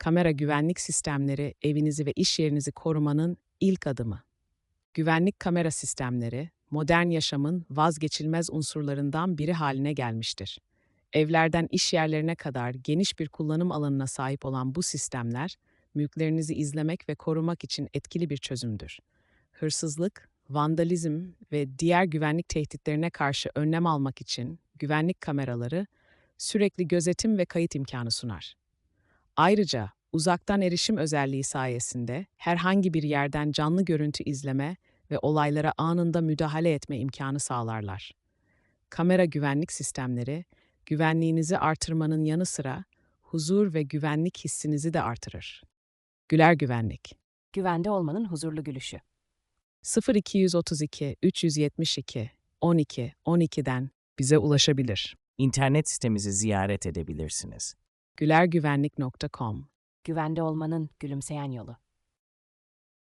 Kamera güvenlik sistemleri evinizi ve iş yerinizi korumanın ilk adımı. Güvenlik kamera sistemleri, modern yaşamın vazgeçilmez unsurlarından biri haline gelmiştir. Evlerden iş yerlerine kadar geniş bir kullanım alanına sahip olan bu sistemler, mülklerinizi izlemek ve korumak için etkili bir çözümdür. Hırsızlık, vandalizm ve diğer güvenlik tehditlerine karşı önlem almak için güvenlik kameraları sürekli gözetim ve kayıt imkanı sunar. Ayrıca uzaktan erişim özelliği sayesinde herhangi bir yerden canlı görüntü izleme ve olaylara anında müdahale etme imkanı sağlarlar. Kamera güvenlik sistemleri güvenliğinizi artırmanın yanı sıra huzur ve güvenlik hissinizi de artırır. Güler Güvenlik Güvende olmanın huzurlu gülüşü. 0232 372 12 12'den bize ulaşabilir. İnternet sitemizi ziyaret edebilirsiniz. gülergüvenlik.com Güvende olmanın gülümseyen yolu.